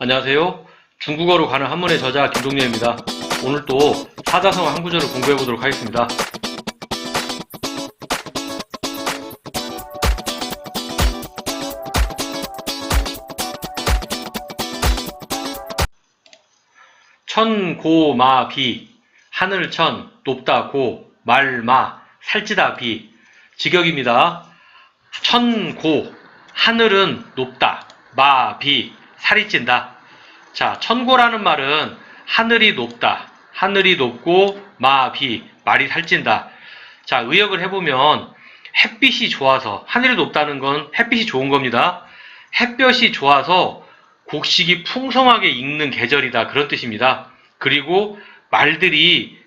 안녕하세요. 중국어로 가는 한문의 저자 김동렬입니다. 오늘 또 사자성 어 한 구절을 공부해 보도록 하겠습니다. 천고마비 하늘천 높다 고 말마 살찌다 비 직역입니다. 천고 하늘은 높다 마비 살이 찐다. 자 천고라는 말은 하늘이 높다 하늘이 높고 마비 말이 살찐다. 자 의역을 해보면 햇빛이 좋아서 하늘이 높다는 건 햇빛이 좋은 겁니다. 햇볕이 좋아서 곡식이 풍성하게 익는 계절이다 그런 뜻입니다. 그리고 말들이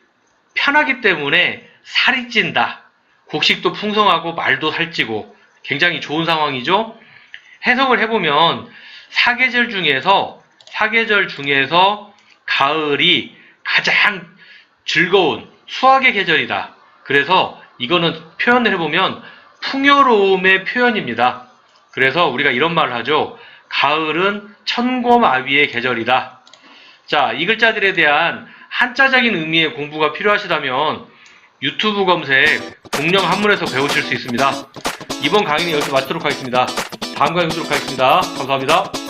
편하기 때문에 살이 찐다. 곡식도 풍성하고 말도 살찌고 굉장히 좋은 상황이죠. 해석을 해보면 사계절 중에서 사계절 중에서 가을이 가장 즐거운 수학의 계절이다. 그래서 이거는 표현을 해보면 풍요로움의 표현입니다. 그래서 우리가 이런 말을 하죠. 가을은 천고마비의 계절이다. 자, 이 글자들에 대한 한자적인 의미의 공부가 필요하시다면 유튜브 검색 공령 한문에서 배우실 수 있습니다. 이번 강의는 여기서 마치도록 하겠습니다. 다음 강의 뵙도록 하겠습니다. 감사합니다.